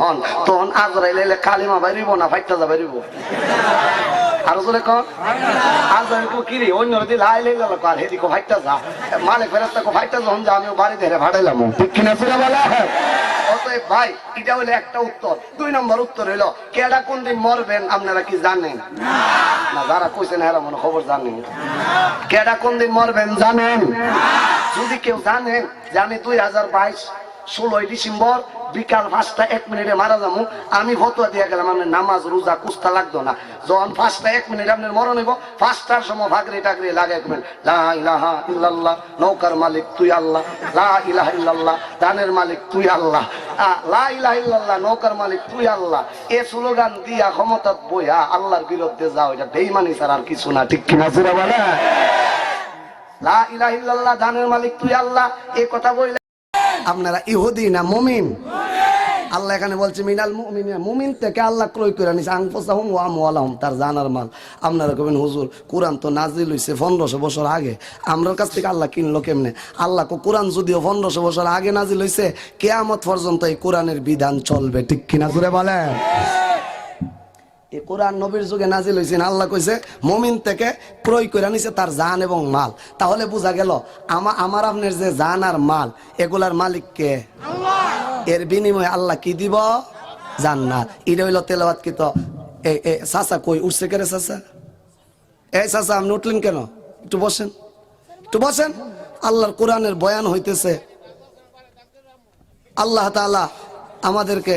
হন, তখন আজরাইল এলে কালিমা বাইরিব না, ফাইটটা যা বাইরিব আরও জোরে কন। আজরাইল কো, কিরি অন্য যদি লাই লাই গেল কার হেদিকো ফাইটটা যা। মালিক ফেরস্তা কো, ফাইটটা যখন যা আমি বাড়ি ধরে ভাড়াইলাম ঠিক কিনা সুরা বলা অতএব ভাই, এটা হলো একটা উত্তর। দুই নম্বর উত্তর হইল কেডা কোন দিন মরবেন আপনারা কি জানেন? না, যারা কইছেন এরা মনে খবর জানেন। কেডা কোন দিন মরবেন জানেন? যদি কেউ জানেন যে দুই হাজার বাইশ ষোলোই ডিসেম্বর বিকাল পাঁচটা এক মিনিটে মারা যাব। আমি ফতোয়া দিয়ে গেলাম, আপনার নামাজ, রোজা, কুস্তা লাগতো না। যখন পাঁচটা এক মিনিট আপনার মরণ হইব, পাঁচটার সময় ভাগরি টাগরি লাগে নৌকার মালিক তুই আল্লাহ, লা ইলাহা ইল্লাল্লাহ, দানের মালিক তুই আল্লাহ লা ইল্লাল্লাহ, নৌকার মালিক তুই আল্লাহ। এ স্লোগান দিয়া ক্ষমতা বইয়া আল্লাহর বিরুদ্ধে যাও, এটা বেইমানি ছাড়া আর কিছু না, ঠিক কিনা সুরা বলে লা ইলাহা ইল্লাল্লাহ, দানের মালিক তুই আল্লাহ এই কথা বললে আপনারা ইহুদি না মুমিন? আল্লাহ এখানে বলছে মিনাল মুমিন মুমিন থেকে আল্লাহ ক্রয় করে নিছে আংফসাহুম ওয়াম ওয়ালাহম তার জানার মাল। আপনারা কবেন হুজুর কোরআন তো নাজিল হইছে পনেরোশো বছর আগে। আমরার কাছ থেকে আল্লাহ কিনলো কেমনে? আল্লাহ কো কোরআন যদিও পনেরোশো বছর আগে নাজিল হইছে কেয়ামত পর্যন্ত এই কোরআনের বিধান চলবে ঠিক কিনা করে বলেন। এ কোরআন নবীর যুগে নাজিল হয়েছে আল্লাহ কইছে মমিন থেকে ক্রয় করে নিছে তার জান এবং মাল। তাহলে বোঝা গেল আমা আমার আপনার যে জান আর মাল এগুলার মালিক কে? এর বিনিময়ে আল্লাহ কি দিব? জান্নাত। এটা হইল তেলাওয়াত কি তো চাচা কই? উঠছে কেরে চাচা? এই চাচা আপনি উঠলেন কেন? একটু বসেন। একটু বসেন। আল্লাহর কোরআনের বয়ান হইতেছে আল্লাহ তাআলা আমাদেরকে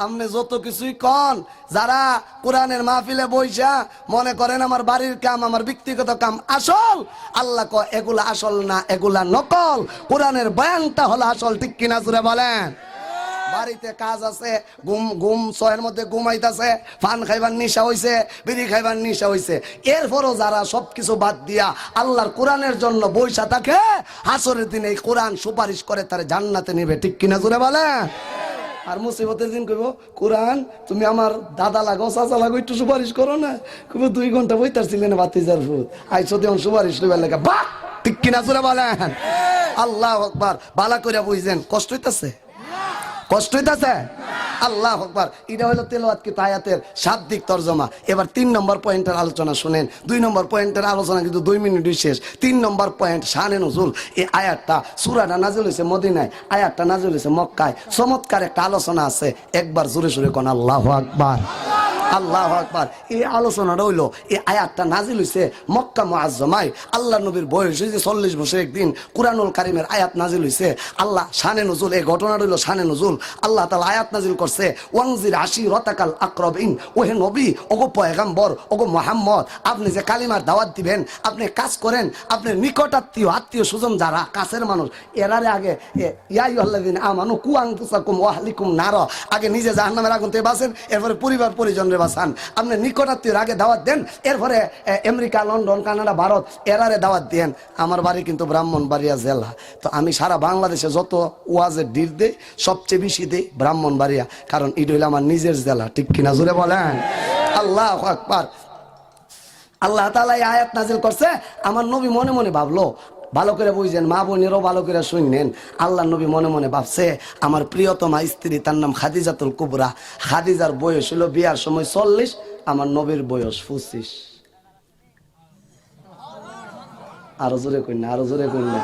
আপনি যত কিছুই কন, যারা কোরআনের মাহফিলে বইসা, মনে করেন আমার বাড়ির কাম, আমার ব্যক্তিগত কাম আসল, আল্লাহ ক এগুলা আসল না, এগুলা নকল। কোরআনের বয়ানটা হলো আসল, ঠিক কিনা জুড়ে বলেন? বাড়িতে কাজ আছে, ঘুম ঘুম ছয়ের মধ্যে ঘুমাইতেছে পান খাইবার নিশা হইছে, বিড়ি খাইবার নিশা হইছে। এরপরও যারা সবকিছু বাদ দিয়া আল্লাহর কোরআনের জন্য বইসা থাকে, হাসরের দিনে এই কোরআন সুপারিশ করে তার জান্নাতে নিবে, ঠিক কিনা জুড়ে বলেন? আর মুসিবতের দিন কইব কোরআন তুমি আমার দাদা লাগো চাচা লাগো একটু সুপারিশ করো না? কইব দুই ঘণ্টা বইতার ছিলেন বাতিজার আই আইসো দেন সুপারিশ লইবার লেগে। বাহ! ঠিক কিনা সুরা বলেন? আল্লাহ আকবার। বালা কইরা বুঝছেন কষ্ট হইতাছে? কষ্ট হইতাছে? আল্লাহ আকবার। এটা হলো তেলাওয়াত কি আয়াতের শাব্দিক তর্জমা। এবার তিন নম্বর পয়েন্টের আলোচনা শুনেন। দুই নম্বর পয়েন্টের আলোচনা কিন্তু দুই মিনিটই শেষ। তিন নম্বর পয়েন্ট, শানে নজুল। এই আয়াতটা সুরাটা নাজিল হয়েছে মদিনায়। আয়াতটা নাজিল হয়েছে মক্কায়। চমৎকার একটা আলোচনা আছে। একবার জোরে সুরে কোন আল্লাহ আকবার। আল্লাহ আকবার। এই আলোচনাটা হইল, এই আয়াতটা নাজিল হইছে মক্কা মুআজ্জমায়। আল্লাহ নবীর বয়স হয়েছে চল্লিশ বছর একদিন। কুরআনুল কারিমের আয়াত নাজিল হইছে। আল্লাহ শানে নজুল, এই ঘটনাটা হইল শানে নজুল। আল্লাহ তাআলা আয়াত নাজিল করছে ওয়াংজির আশি রতাকাল আকরবিন। ওহে নবী, ওগো পয়গাম্বর, ওগো মোহাম্মদ, আপনি যে কালিমার দাওয়াত দিবেন, আপনি কাজ করেন, আপনি নিকট আত্মীয় আত্মীয় সুজন যারা কাছের মানুষ, এরারে আগে ইয়াই আল্লাদিন আমানু, কুয়াং পুসাকুম ওয়াহলিকুম নার। আগে নিজে জাহান্নামের আগুন থেকে বাঁচেন, এরপরে পরিবার পরিজনরে বাঁচান আপনি নিকট আত্মীয়র আগে দাওয়াত দেন, এরপরে আমেরিকা, লন্ডন, কানাডা, ভারত, এরারে দাওয়াত দেন। আমার বাড়ি কিন্তু ব্রাহ্মণবাড়িয়া জেলা। তো আমি সারা বাংলাদেশে যত ওয়াজের ডিল দেই, সবচেয়ে বেশি দেই ব্রাহ্মণবাড়িয়া, কারণ এটা হইল আমার নিজের জেলা। ঠিক কিনা জুড়ে বলেন? আল্লাহ আকবার। আল্লাহ তালা আয়াত নাজিল করছে। আমার নবী মনে মনে ভাবলো ভালো করে বুঝছেন মা বোনেরও ভালো করে শুনলেন আল্লাহ নবী মনে মনে ভাবছে, আমার প্রিয়তমা স্ত্রী, তার নাম খাদিজাতুল কুবরা। খাদিজার বয়স হলো বিয়ার সময় চল্লিশ, আমার নবীর বয়স পঁচিশ। আরও জোরে কইনা আরও জোরে কইনা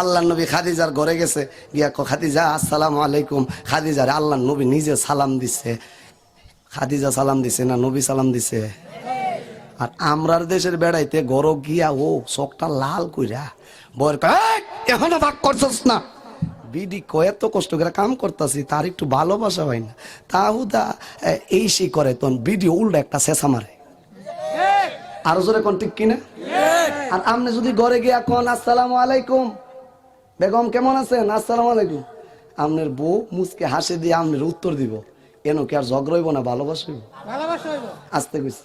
আল্লাহ নবী খাদিজার ঘরে গেছে, গিয়া কো খাদিজা, আসসালামু আলাইকুম। খাদিজারে আল্লাহ নবী নিজে সালাম দিছে। খাদিজা সালাম দিছে না নবী সালাম দিছে? আর আমরার দেশের বেড়াইতে গরো গিয়া ও চোখটা লাল কইরা বর এখনও ভাগ করছস না? বিডি কয় এত কষ্ট করে কাম করতেছি তার একটু ভালোবাসা হয় না। তাহুদা এই সে করে তখন বিডি উল্টা একটা শেষা মারে। আরও জোরে কোন ঠিক কিনা? আর আপনি যদি ঘরে গিয়া কোন আসসালামু আলাইকুম। বেগম কেমন আছেন? আসসালামু আলাইকুম। আপনার বউ মুসকে হাসি দিয়ে আপনার উত্তর দিব এন কি আর ঝগড়াইব না ভালোবাসিব আসতে কইছি।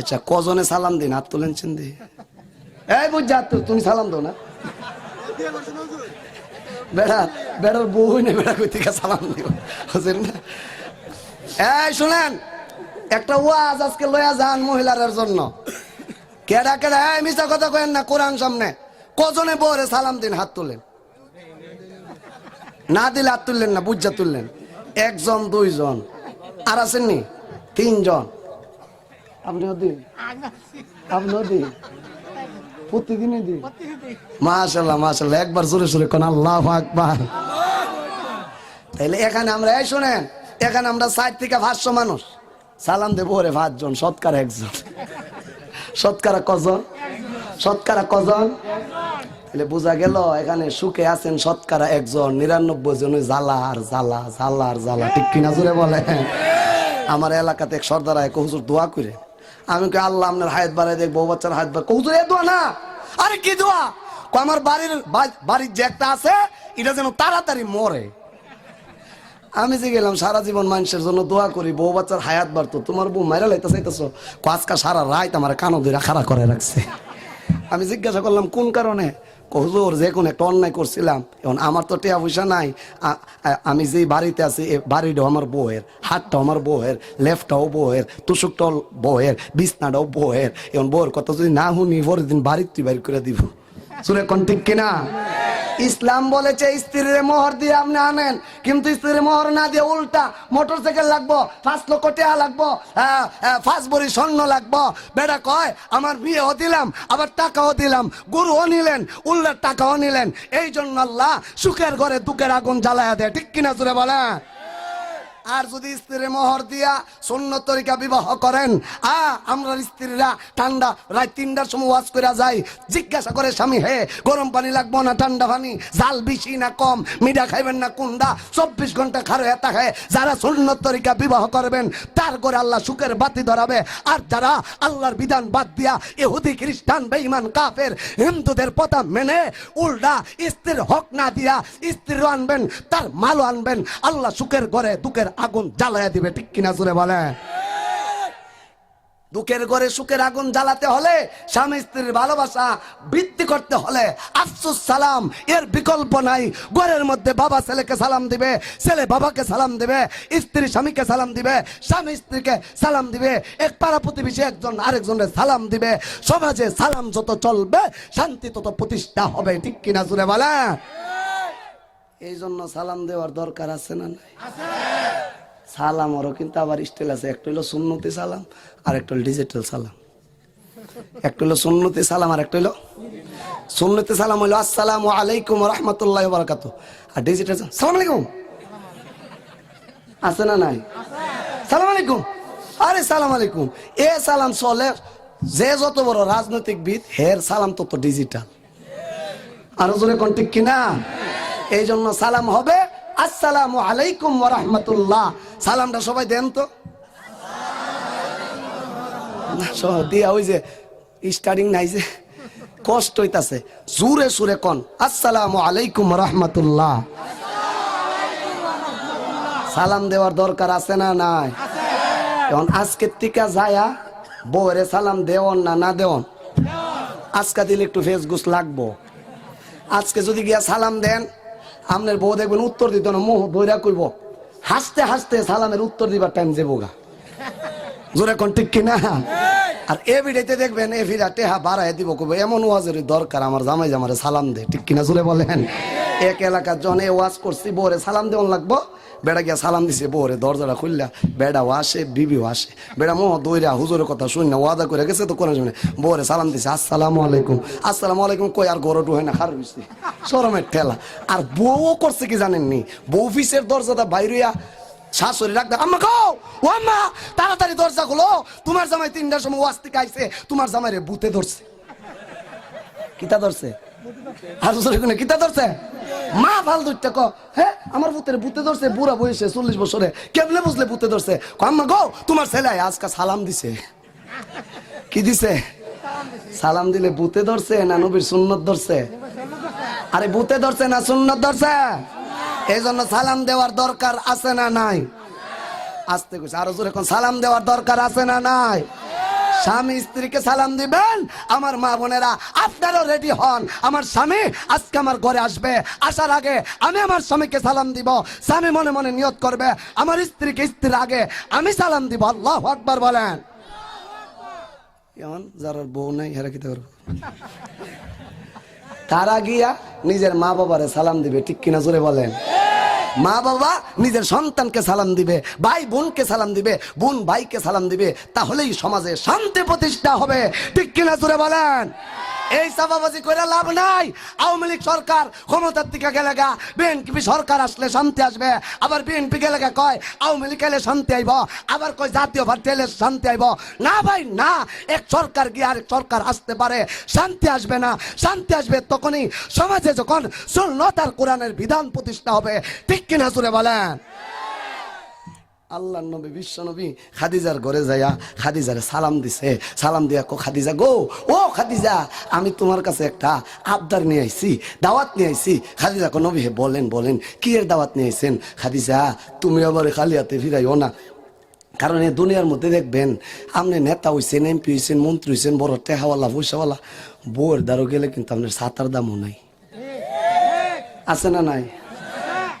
আচ্ছা কজনে সালাম দিন? হাত তুলেন চিন দি এই তুমি সালাম দাও না। বেড়া, বেড়ার বউ বেড়া কই থেকে সালাম না? এই শুনেন, একটা ওয়াজ আজকে লয়া যান জন্য। কেডা কেডা? এই মিশা কথা কয়েন না কোরআন সামনে। কজনে বউরে সালাম দিন, হাত তুলেন? না দিলে হাত তুললেন না বুঝা তুললেন। একজন, দুইজন। আর আছেননি তিনজন। আপনিও দিন আপনিও দিন প্রতিদিনই দিন? মাশাল্লাহ মাশাল্লাহ একবার জোরে জোরে কোন আল্লাহ আকবার। তাইলে এখানে আমরা, এই শুনেন, এখানে আমরা ষাট থেকে পাঁচশো মানুষ। সালাম দেবো রে পাঁচজন, সৎকার একজন। সৎকারা কজন? সৎকারা কজন? তাহলে বোঝা গেল, এখানে সুখে আছেন শতকরা একজন, নিরানব্বই জন জ্বালা আর জ্বালা জ্বালা আর জ্বালা। ঠিক কিনা জোরে বলে আমার এলাকাতে এক সর্দার আয় হুজুর দোয়া করে আমি কে আল্লাহ আপনার হায়াত বাড়াই দেখ, বউ বাচ্চার হায়াত বাড়াই হুজুর এ দোয়া না। আরে কি দোয়া? আমার বাড়ির বাড়ির যে একটা আছে, এটা যেন তাড়াতাড়ি মরে। আমি যে গেলাম, সারা জীবন মানুষের জন্য দোয়া করি, বউ বাচ্চার হায়াত বাড়তো। তোমার বউ মাইরা লাইতে চাইতেছো? আজকা সারা রাত আমার কানো ধরে খাড়া করে রাখছে। আমি জিজ্ঞাসা করলাম, কোন কারণে? হুজুর, যে কোনো একটা অন্যায় করছিলাম, এখন আমার তো টেয়া পয়সা নাই আমি যেই বাড়িতে আছি বাড়িটাও আমার বউয়ের হাতটাও আমার বউয়ের লেফটটাও বউয়ের, তুষুকটাও বউয়ের, বিছনাটাও বউয়ের, এখন বউয়ের কথা যদি না শুনি, পরের দিন বাড়ির তুই বাড়ি করে দিব। সুরে কোন ঠিক কিনা? ইসলাম বলেছে, স্ত্রীর মোহর দিয়ে আপনি আনেন, কিন্তু স্ত্রীর মোহর না দিয়ে উল্টা মোটর সাইকেল লাগবো, পাঁচ লক্ষ টাকা লাগবো পাঁচ ভরি স্বর্ণ লাগবো। বেটা কয়, আমার বিয়েও দিলাম, আবার টাকাও দিলাম, গরুও নিলেন উল্লার টাকাও নিলেন। এই জন্য আল্লাহ সুখের ঘরে দুঃখের আগুন জ্বালায়া দেয়। ঠিক কিনা জুড়ে বলেন? আর যদি স্ত্রী মোহর দিয়া শূন্য তরিকা বিবাহ করেন, আ, আমরা স্ত্রীরা ঠান্ডা রাত তিনটার সময় ওয়াজ করে যাই, জিজ্ঞাসা করে, স্বামী হে, গরম পানি লাগবো না, ঠান্ডা পানি? জাল বেশি না কম? মিঠা খাইবেন না কুন্ডা? চব্বিশ ঘণ্টা খারে এতা খায়। যারা শূন্য তরিকা বিবাহ করবেন, তার করে আল্লাহ সুখের বাতি ধরাবে। আর যারা আল্লাহর বিধান বাদ দিয়া ইহুদি, খ্রিস্টান, বেঈমান, কাফের, হিন্দুদের পথা মেনে উল্টা স্ত্রীর হক না দিয়া স্ত্রীর আনবেন, তার মালও আনবেন, আল্লাহ সুখের ঘরে দুঃখের আগুন জ্বালায়া দিবে, ঠিক কিনা জুড়ে বলে? দুঃখের ঘরে সুখের আগুন জ্বালাতে হলে, স্বামী স্ত্রীর ভালোবাসা বৃদ্ধি করতে হলে, আফসুস, সালাম, এর বিকল্প নাই। ঘরের মধ্যে বাবা ছেলেকে সালাম দিবে, ছেলে বাবাকে সালাম দিবে, স্ত্রী স্বামীকে সালাম দিবে, স্বামী স্ত্রীকে সালাম দিবে, এক পাড়া প্রতিবেশী একজন আরেকজনের সালাম দিবে। সমাজে সালাম যত চলবে, শান্তি তত প্রতিষ্ঠা হবে, ঠিক কিনা জুড়ে বলে? এই জন্য সালাম দেওয়ার দরকার আছে না নাই? সালাম সালামরও কিন্তু আবার স্টাইল আছে। একটা হলো সুন্নতি সালাম, আর একটা হলো ডিজিটাল সালাম। একটা হলো সুন্নতি সালাম, আর একটা হলো সুন্নতি সালাম হলো আসসালামু আলাইকুম রহমতুল্লাহ বারাকাতু আর ডিজিটাল সালাম আলাইকুম। আছে না নাই? সালাম আলাইকুম। আরে সালাম আলাইকুম। এ সালাম চলে যে যত বড় রাজনৈতিকবিদ হের সালাম তত ডিজিটাল আরও জোরে কোন ঠিক কিনা? এই জন্য সালাম হবে। আসসালামু আলাইকুম রাহমাতুল্লাহ। সালামটা সবাই দেন তো। দিয়া ওই যে স্টার্টিং নাই যে, কষ্ট হইতাছে। জুরে সুরে কোন, আসসালামু আলাইকুম রাহমাতুল্লাহ। সালাম দেওয়ার দরকার আছে না নাই? এখন আজকের থেকে যায়া বউরে সালাম দেওয়ান না না দেওয়ান? আজকে দিলে একটু ফেসগুস লাগবো। আজকে যদি গিয়া সালাম দেন আপনার বউ দেখবেন উত্তর দিত না, মোহ বৈরা কইব, হাসতে হাসতে সালামের উত্তর দিবার টাইম যে গা। জোরে কোন ঠিক কিনা? আর এ ভিডিওতে দেখবেন, এ ভিড়া টেহা বাড়াই দিব কব এমন ওয়াজের দরকার, আমার জামাই জামারে সালাম দে, ঠিক কিনা জোরে বলেন? এক এলাকার জনে ওয়াজ করছি, বউরে সালাম দেওয়ান লাগবো। বেড়া গিয়া সালাম দিছে বোরে দরজাটা খুললা। বেড়াও আসে, বিবিও আসে। বেড়া মোহ দইরা হুজুরের কথা শুন না, ওয়াদা করে গেছে তো কোন শুনে বউরে সালাম দিছে, আসসালামু আলাইকুম। আসসালামু আলাইকুম, কই আর গরটু হয় না, খার হইছে। শরমের ঠেলা। আর বউও করছে কি জানেননি? বউ অফিসের দরজাটা বাইরিয়া শাশুড়ি রাখবে আম্মা গো, ও আম্মা, তাড়াতাড়ি দরজা খুলো। তোমার জামাই তিনটার সময় ওয়াজ থেকে আইছে, তোমার জামাই রে বুতে ধরছে। কিতা ধরছে? কিতা ধরছে? মা ভালো দুইটা ক। হ্যাঁ আমার বুতের বুতে ধরছে, বুড়া বয়সে, চল্লিশ বছরে। কেমনে বুঝলে বুতে ধরছে? আম্মা গো, তোমার ছেলে সালাম দিছে। কি দিছে? সালাম দিলে বুতে ধরছে না নবীর সুন্নত ধরছে? আরে বুতে ধরছে না সুন্নত ধরছে? এই জন্য সালাম দেওয়ার দরকার আছে না নাই? আসতে কইছে, আরও জোরে সালাম দেওয়ার দরকার আছে না নাই? স্বামী স্ত্রীকে সালাম দিবেন? আমার মা বোনেরা, আপনারও রেডি হন। আমার স্বামী আজকে আমার ঘরে আসবে। আসার আগে আমি আমার স্বামীকে সালাম দিব। স্বামী মনে মনে নিয়ত করবে, আমার স্ত্রীকে স্ত্রীর আগে আমি সালাম দিব। আল্লাহ আকবার বলেন। কেমন যার বউ নাই হেরা কিতে করব? তারা গিয়া নিজের মা বাবারে সালাম দিবে, ঠিক কিনা জোরে বলেন। মা বাবা নিজের সন্তানকে সালাম দিবে, ভাই বোনকে সালাম দিবে, বোন ভাইকে সালাম দিবে, তাহলেই সমাজে শান্তি প্রতিষ্ঠা হবে। ঠিক কিনা জুড়ে বলেন? এই চাপাবাজি করে লাভ নাই। আওয়ামী লীগ সরকার ক্ষমতার দিকে গেলে গা বিএনপি সরকার আসলে শান্তি আসবে। আবার বিএনপি গেলে গা কয়, আওয়ামী লীগ এলে শান্তি আইব। আবার কয় জাতীয় পার্টি এলে শান্তি আইব। না ভাই, না, এক সরকার গিয়ে আরেক সরকার আসতে পারে, শান্তি আসবে না। শান্তি আসবে তখনই সমাজে যখন সুন্নতার কোরআনের বিধান প্রতিষ্ঠা হবে। ঠিক কিনা জুড়ে বলেন? আল্লাহ নবী, বিশ্ব নবী খাদিজার ঘরে যাইয়া খাদিজারে সালাম দিছে। সালাম দিয়া কো খাদিজা গো, ও খাদিজা, আমি তোমার কাছে একটা আবদার নিয়ে আইছি, দাওয়াত নিয়ে আইছি। খাদিজা কো নবী হে, বলেন বলেন, কি এর দাওয়াত নিয়ে আইছেন? খাদিজা, তুমি আবার খালি হাতে ফিরাইও না। কারণ এই দুনিয়ার মধ্যে দেখবেন, আপনি নেতা হইছেন, এমপি হইছেন, মন্ত্রী হইছেন, বড় টেহাওয়ালা পয়সাওয়ালা বউয়ের দ্বারও গেলে কিন্তু আপনার সাতার দামও নাই। আছে না নাই?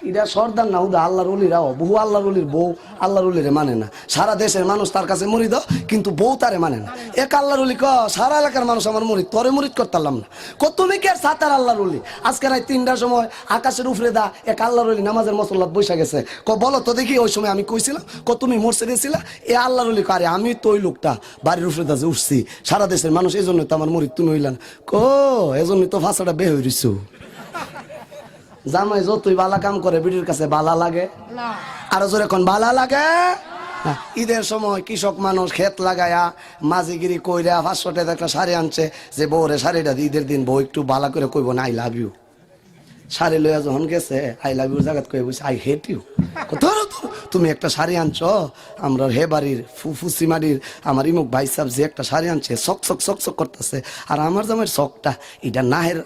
এটা সর্দার না উদা আল্লাহর উলিরাও বহু আল্লাহর উলির বউ আল্লাহর উলিরে মানে না। সারা দেশের মানুষ তার কাছে মরিদ, কিন্তু বউ তারে মানে না। এক আল্লাহর উলি ক, সারা এলাকার মানুষ আমার মরিদ, তরে মরিদ করতাম না। ক তুমি কে আর সাতার আল্লাহর উলি আজকে রাত তিনটার সময় আকাশের উফরে দা এক আল্লাহর উলি নামাজের মসল্লাত বৈশা গেছে। ক, বলো তো দেখি, ওই সময় আমি কইছিলাম, ক, তুমি মরছে গেছিলা এ আল্লাহর উলি কারে আমি তো ওই লোকটা, বাড়ির উপরে দা যে উঠছি। সারা দেশের মানুষ এই জন্য তো আমার মরিদ তুমি হইলাম ক এজন্য তো ভাষাটা বে হইরিছো। জামাই যতই বালা কাম করে বিটির কাছে বালা লাগে। আরও জোরে এখন বালা লাগে? ঈদের সময় কৃষক মানুষ ক্ষেত লাগায়া মাঝিগিরি কইরা পাঁচশো টাকা একটা শাড়ি আনছে যে বউরে শাড়িটা ঈদের দিন বউ একটু বালা করে কইব না আই লাভ ইউ শাড়ি লইয়া যখন গেছে আই লাভ ইউর জায়গাত কয়ে বলছে আই হেট ইউ ধরো ধরো, তুমি একটা শাড়ি আনছো আমরা হে বাড়ির ফুসি আমার ইমুক ভাই সাহেব যে একটা শাড়ি আনছে চক চক চক চক করতেছে আর আমার জামের চকটা এটা নাহের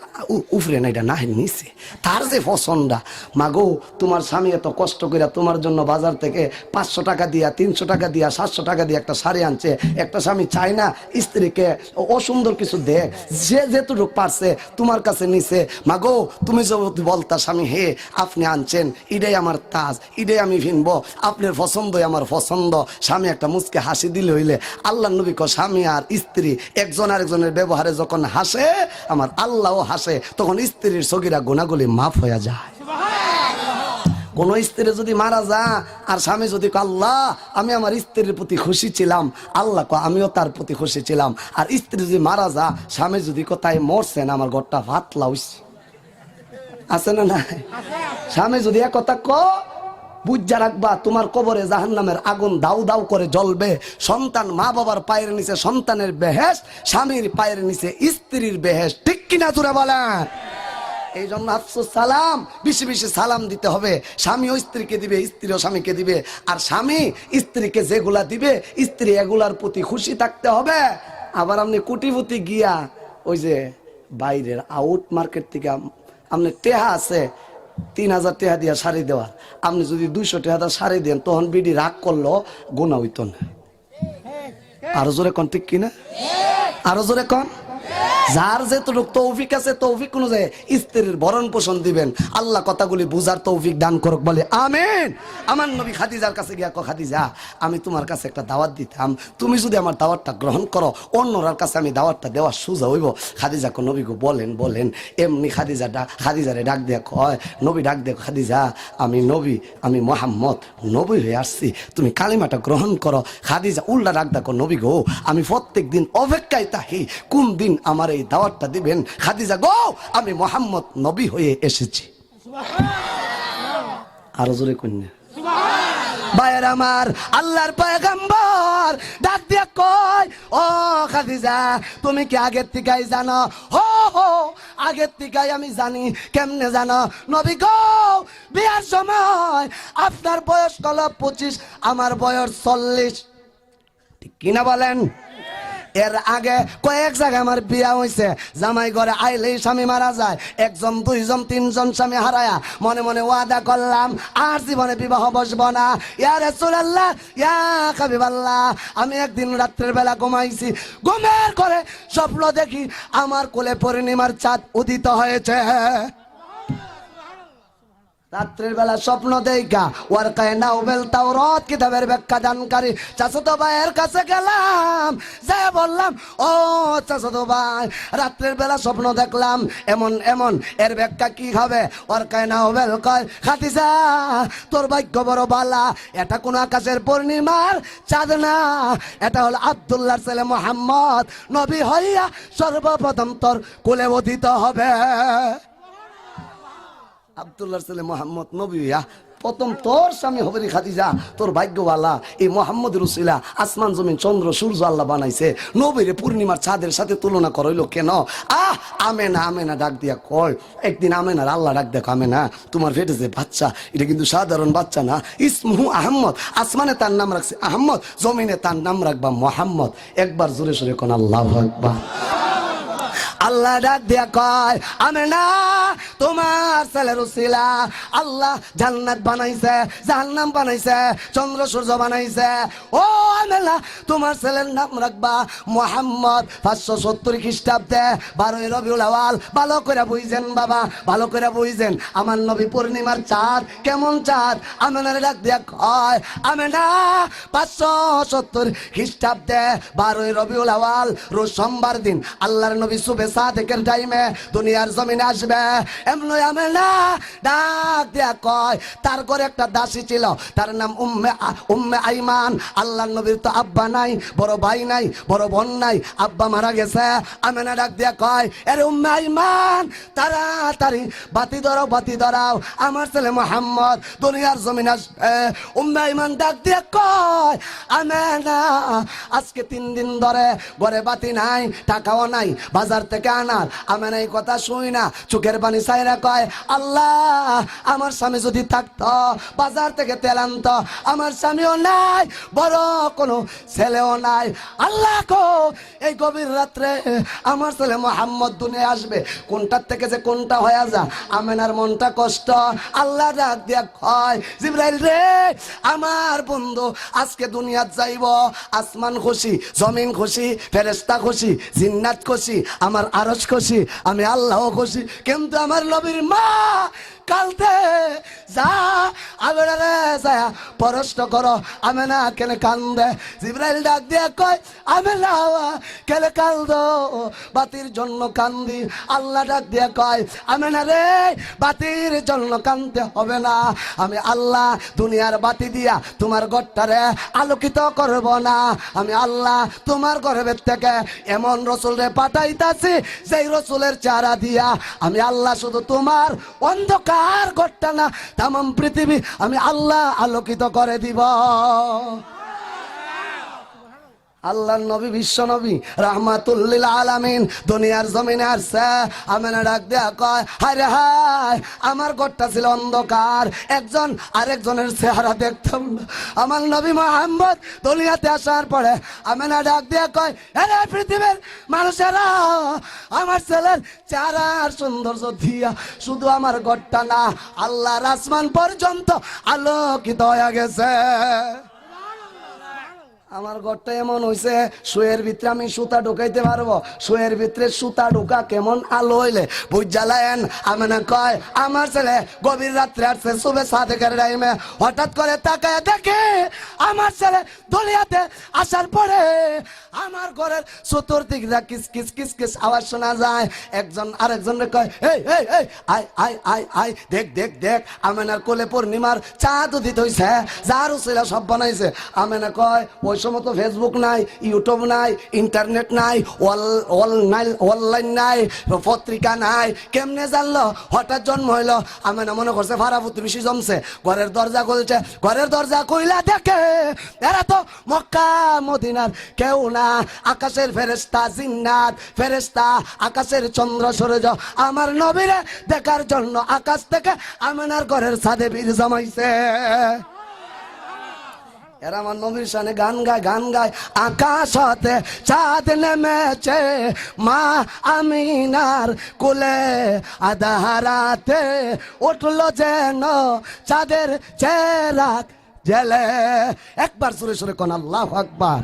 উফরে না এটা নাহের নিচে। তার যে পছন্দা মাগো তোমার স্বামী এত কষ্ট করে তোমার জন্য বাজার থেকে পাঁচশো টাকা দিয়া তিনশো টাকা দিয়া সাতশো টাকা দিয়ে একটা শাড়ি আনছে একটা স্বামী চায় না স্ত্রীকে অসুন্দর কিছু দেখ যে যেটুকু পারছে তোমার কাছে নিছে। মাগো তুমি বলতা স্বামী, হে আপনি আনছেন এটাই আমার তাজ এটাই আমি ভিনবো, আপনার পছন্দই আমার পছন্দ। স্বামী একটা মুচকে হাসি দিলে হইলে, আল্লাহ নবী ক স্বামী আর স্ত্রী, একজন আরেকজনের ব্যবহারে যখন হাসে, আমার আল্লাহও হাসে, তখন স্ত্রীর সগিরা গুণাগুলি মাফ হয়ে যায়। কোন স্ত্রী যদি মারা যা আর স্বামী যদি আল্লাহ, আমি আমার স্ত্রীর প্রতি খুশি ছিলাম, আল্লাহ আমিও তার প্রতি খুশি ছিলাম। আর স্ত্রী যদি মারা যা স্বামী যদি কোথায় মরছেন, আমার ঘরটা ভাত লাউছি আছে না নাই? স্বামী যদি এক কথা ক বুঝা রাখবা, তোমার কবরে জাহান নামের আগুন দাউ দাউ করে জ্বলবে, সন্তান মা বাবার পায়ের নিচে সন্তানের বেহেস স্বামীর পায়ের নিচে স্ত্রীর বেহেস ঠিক কিনা জুড়ে বলেন? এই জন্য আফসোস, সালাম, বেশি বেশি সালাম দিতে হবে। স্বামীও স্ত্রীকে দিবে স্ত্রীও স্বামীকে দিবে। আর স্বামী স্ত্রীকে যেগুলা দিবে, স্ত্রী এগুলার প্রতি খুশি থাকতে হবে। আবার আপনি কুটিপুতি গিয়া ওই যে বাইরের আউট মার্কেট থেকে আপনি টেহা আছে তিন হাজার টেহা দিয়া শাড়ি দেওয়ার আপনি যদি দুইশো টেহা দিয়ে শাড়ি দেন তখন বিডি রাগ করল গোনা হইত না। আরও জোরে কন ঠিক কিনা? আরও জোরে কন। যার যেটুক তৌফিক আছে, তৌফিক অনুযায়ী স্ত্রীর ভরণ পোষণ দিবেন। আল্লাহ কথাগুলি বুঝার তৌফিক দান করুক বলে, আমেন। আমার নবী খাদিজার কাছে গিয়া খাদিজা, আমি তোমার কাছে একটা দাওয়াত দিতাম। তুমি যদি আমার দাওয়াতটা গ্রহণ করো, অন্যরার কাছে আমি দাওয়াতটা দেওয়া সুজা হইব। খাদিজা কো নবী গো বলেন বলেন। এমনি খাদিজা ডাক খাদিজারে ডাক দেয়া কয়, নবী ডাক দেখ খাদিজা, আমি নবী, আমি মোহাম্মদ, নবী হয়ে আসছি। তুমি কালিমাটা গ্রহণ করো। খাদিজা উল্টা ডাক দেখো নবী গো আমি প্রত্যেক দিন অপেক্ষায় তাহি কোন দিন আমার এই দাওয়াতটা দিবেন, খাদিজা গো, আমি মোহাম্মদ নবী হয়ে এসেছি। আরও জোরে কন্যা ভাইয়ের আমার আল্লাহর পয়গম্বর, ডাক দিয়া কয়, ও খাদিজা, তুমি কি আগের থেকেই জানো? হো হো, আগের থেকেই আমি জানি, কেমনে জানো? নবী গো, বিয়ার সময় আপনার বয়স কল পঁচিশ, আমার বয়স চল্লিশ। ঠিক কিনা বলেন? এর আগে কয়েক জায়গায় আমার বিয়া হয়েছে জামাই ঘরে আইলেই স্বামী মারা যায়। একজন, দুইজন, তিনজন স্বামী হারায়া মনে মনে ওয়াদা করলাম, আর জীবনে বিবাহ বসব না। ইয়া রাসূলুল্লাহ, ইয়া হাবিবাল্লাহ, আমি একদিন রাত্রের বেলা ঘুমাইছি। ঘুমের করে স্বপ্ন দেখি আমার কোলে পূর্ণিমার চাঁদ উদিত হয়েছে। রাত্রের বেলা স্বপ্ন দেখা। ওর কায় নাওবেল তাওরাত, কিতাবের ব্যাখ্যা দানকারী চাচাতো ভাইয়ের কাছে গেলাম, যে বললাম, ও চাচাতো ভাই, রাত্রের বেলা স্বপ্ন দেখলাম, এমন এমন, এর ব্যাখ্যা কি হবে? ওর কায় নাওবেল কয় খাতিজা তোর ভাগ্য বড় বালা, এটা কোন আকাশের পূর্ণিমার চাঁদ না। এটা হলো আব্দুল্লাহর ছেলে মোহাম্মদ, নবী হইয়া সর্বপ্রথম তোর কুলে অধিত হবে। আব্দুল্লাহ ছেলে মোহাম্মদ নবিয়া প্রথম তোর স্বামী হবে খাদিজা, তোর ভাগ্যওয়ালা। এই মোহাম্মদ রুসিলা আসমান, জমিন, চন্দ্র, সূর্য আল্লাহ বানাইছে। নবীরে পূর্ণিমার ছাদের সাথে তুলনা করইল কেন? আহ আমে না আমে না ডাক দিয়া কয়, একদিন আমে না আল্লাহ ডাক দেখ আমে না তোমার ফেটে যে বাচ্চা, এটা কিন্তু সাধারণ বাচ্চা না। ইসমহু আহম্মদ, আসমানে তার নাম রাখছে আহম্মদ, জমিনে তার নাম রাখবা মোহাম্মদ। একবার জোরে সোরে কোন, আল্লাহ একবার আল্লাহ ডাক দিয়া কয় আমি না, তোমার ছেলের উসিলা। আল্লাহ জান্নাত বানাইছে, জাহান্নাম বানাইছে, চন্দ্র সূর্য বানাইছে। ও আমেলা তোমার ছেলের নাম রাখবা মোহাম্মদ পাঁচশো সত্তর খ্রিস্টাব্দে বারোই রবিউল আওয়াল ভালো করে বুঝছেন বাবা, ভালো করে বুঝছেন আমার নবী পূর্ণিমার চাঁদ কেমন চাঁদ? আমেনারে ডাক দিয়া কয় আমি না, পাঁচশো সত্তর খ্রিস্টাব্দে বারোই রবিউল আওয়াল রোজ সোমবার দিন আল্লাহর নবী শুভে সাদেকের টাইমে দুনিয়ার জমিনে আসবে। এমন আমি না ডাক দিয়া কয়, তার ঘরে একটা দাসী ছিল, তার নাম উম্মে উম্মে আইমান। আল্লাহর নবীর তো আব্বা নাই, বড় ভাই নাই, বড় বোন নাই, আব্বা মারা গেছে। আমি না ডাক দিয়া কয়, এর উম্মে আইমান, তাড়াতাড়ি বাতি ধরাও বাতি ধরাও। আমার ছেলে মোহাম্মদ দুনিয়ার জমিন আসবে। উম্মে আইমান ডাক দিয়া কয় আমি না আজকে তিন দিন ধরে ঘরে বাতি নাই, টাকাও নাই, বাজার থেকে আনার। আমি না এই কথা শুই না, চোখের পানি চাইরা কয়, আল্লাহ আমার স্বামী যদি থাকতো, বাজার থেকে তেল আনতো, আমার স্বামীও নাই, বড় কোনো ছেলেও নাই। আল্লাহ কো এই গভীর রাত্রে আমার ছেলে মোহাম্মদ দুনিয়া আসবে। কোনটার থেকে যে কোনটা হয়ে যা, আমেনার মনটা কষ্ট। আল্লাহ ডাক দিয়া কয়, জিব্রাইল রে, আমার বন্ধু আজকে দুনিয়াত যাইব। আসমান খুশি, জমিন খুশি ফেরেস্তা খুশি, জিন্নাত খুশি, আমার আরস খুশি, আমি আল্লাহ খুশি। কিন্তু আমার নবীর মা কালতে যা আবেড়া রে যায় পরষ্ট করো আমি না কেনে কান্দে? জিব্রাইল ডাক দিয়ে কয় আমি না কেলে কান্দ? বাতির জন্য কান্দি। আল্লাহ ডাক দিয়ে কয় আমি না রে, বাতির জন্য কান্দতে হবে না। আমি আল্লাহ দুনিয়ার বাতি দিয়া তোমার ঘরটারে আলোকিত করব না। আমি আল্লাহ তোমার গর্ভের থেকে এমন রসুলরে পাঠাইতাছি সেই রসুলের চারা দিয়া আমি আল্লাহ শুধু তোমার অন্ধকার ঘরটা না তাম পৃথিবী আমি আল্লাহ আলোকিত করে দিব। আল্লাহ নবী, বিশ্ব নবী, রাহমাতুল্লিল আলামিন, দুনিয়ার জমিনে আসছে। আমেনা ডাক দেয়া কয় হায় হায়, আমার ঘরটা ছিল অন্ধকার। একজন আরেকজনের চেহারা দেখতাম আমার নবী মোহাম্মদ দুনিয়াতে আসার পরে আমেনা ডাক দেয়া কয় আরে পৃথিবীর মানুষেরা, আমার ছেলের চেহারার সৌন্দর্য দিয়া শুধু আমার ঘরটা না, আল্লাহর আসমান পর্যন্ত আলোকিত হয়ে গেছে। আমার ঘরটা এমন হইছে, শুয়ের ভিতরে আমি সুতা ঢুকাইতে পারব। শুয়ের ভিতরে সুতা ঢুকা কেমন আলো হইলে? বুঝ জ্বালায়েন আমি না কয়, আমার ছেলে গভীর রাত্রে আসছে শুভে সাদেকের টাইমে। হঠাৎ করে তাকায় দেখে আমার ছেলে দলিয়াতে আসার পরে আমার ঘরের চতুর্দিক কিস কিস কিস কিস আওয়াজ শোনা যায়। একজন আরেকজনের কয়, এই এই এই, আয় আয় আয় আয়, দেখ দেখ দেখ, আমেনার কোলে পূর্ণিমার চাঁদ উদিত হইছে। যার ছিল সব বানাইছে। আমেনা কয়, ওই সময় তো ফেসবুক নাই ইউটিউব নাই ইন্টারনেট নাই অনলাইন নাই, পত্রিকা নাই। কেমনে জানলো? হঠাৎ জন্ম হইল। আমেনা মনে করছে ভাড়া প্রতিবেশী জমছে। ঘরের দরজা খুলছে। ঘরের দরজা কইলা দেখে এরা তো মক্কা, মদিনার কেউ না। আকাশের ফেরেস্তা জিন্নাত ফেরেস্তা আকাশের চন্দ্র সূর্য। আমার নবীরে দেখার জন্য আকাশ থেকে আমেনার ঘরের ছাদে বীর জমাইছে। এরা আমার নবীর সানে গান গায় গান গায়। আকাশ হতে চাঁদ নেমেছে, মা আমিনার কুলে আধারাতে উঠল যেন চাঁদের চেরাক জেলে। একবার সুরে সুরে কোন আল্লাহ আকবার।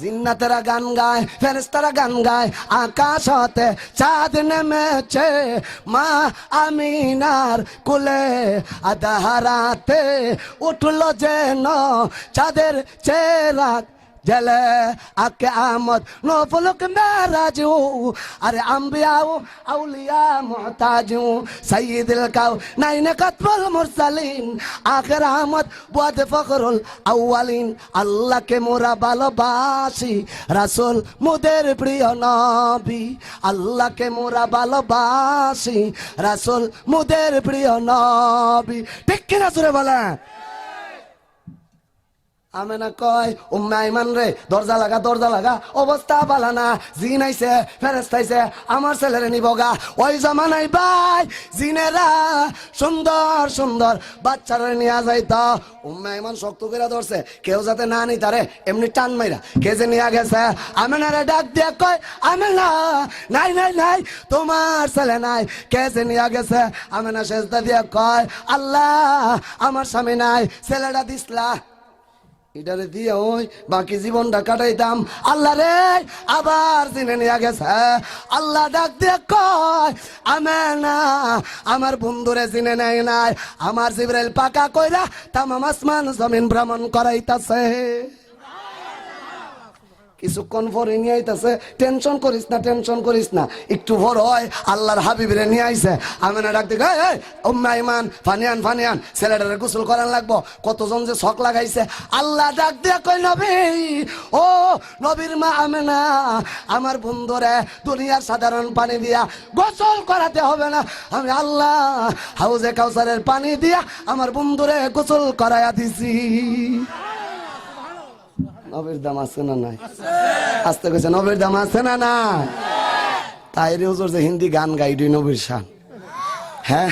জিন্নাতেরা গান গায় ফেরেস্তারা গান গায় আকাশ হতে চাঁদ নেমেছে। মা আমিনার কুলে আদাহারাতে উঠল যেন চাঁদের চেরাক জলে আকে আমদ নফলক মেরাজ আরে আম্বিয়াও, আউলিয়া মুহতাজু সাইয়্যিদুল কাউ নাইনে কাতবুল মুরসালিন। আখির আহমদ, বুয়াদ ফখরুল আউয়ালিন। আল্লাহকে মোরা ভালোবাসি। রাসূল মুদের প্রিয় নবী। আল্লাহকে মোরা ভালোবাসি। রাসূল মুদের প্রিয় নবী। ঠিক কিনা সুরে বলেন? আমেনা কয়, উম্মা ইমান রে, দরজা লাগা দরজা লাগা, অবস্থা বালা না। জিন আইছে ফেরেস্তাইছে আমার ছেলেরে নিবগা ওই জামানাই ভাই, জিনেরা সুন্দর সুন্দর বাচ্চারা নিয়ে যাইতো। উম্মা ইমান শক্ত করে ধরছে, কেউ যাতে না নি তারে এমনি টান মাইরা, কে যে নিয়ে গেছে? আমেনারে ডাক দিয়ে কয়, আমেনা, নাই নাই নাই, তোমার ছেলে নাই, কে যে নিয়ে গেছে? আমেনা শেষদা দিয়ে কয়, আল্লাহ, আমার স্বামী নাই, ছেলেটা দিসলা। এটারে দিয়ে ওই বাকি জীবনটা কাটাইতাম। আল্লাহ রে, আবার চিনে নিয়ে গেছে। আল্লাহ ডাক দিয়ে কয় আমে না আমার বন্ধুরে চিনে নেয় নাই। আমার জিবরাইল পাকা কইরা তামাম আসমান জমিন ভ্রমণ করাইতাছে। কিছুক্ষণ পরে নিয়ে আইতাছে, টেনশন করিস না, টেনশন করিস না। একটু ভর হয়, আল্লাহর হাবিবরে নিয়ে আইছে। আমি না ডাকতে গাই ইমান ফানিয়ান ফানিয়ান, ছেলেটারে গোসল করান লাগবো। কতজন যে শখ লাগাইছে। আল্লাহ ডাক দিয়ে কই নবী, ও নবীর মা আমি না আমার বন্ধুরে দুনিয়ার সাধারণ পানি দিয়া গোসল করাতে হবে না। আমি আল্লাহ হাউজে কাউসারের পানি দিয়া আমার বন্ধুরে গোসল করাইয়া দিছি। নবের দাম আছে না নাই? আস্তে কইছে, নবের দাম আছে না নাই? তাই রে হুজুর যে হিন্দি গান গাইডি নবীর শান। হ্যাঁ?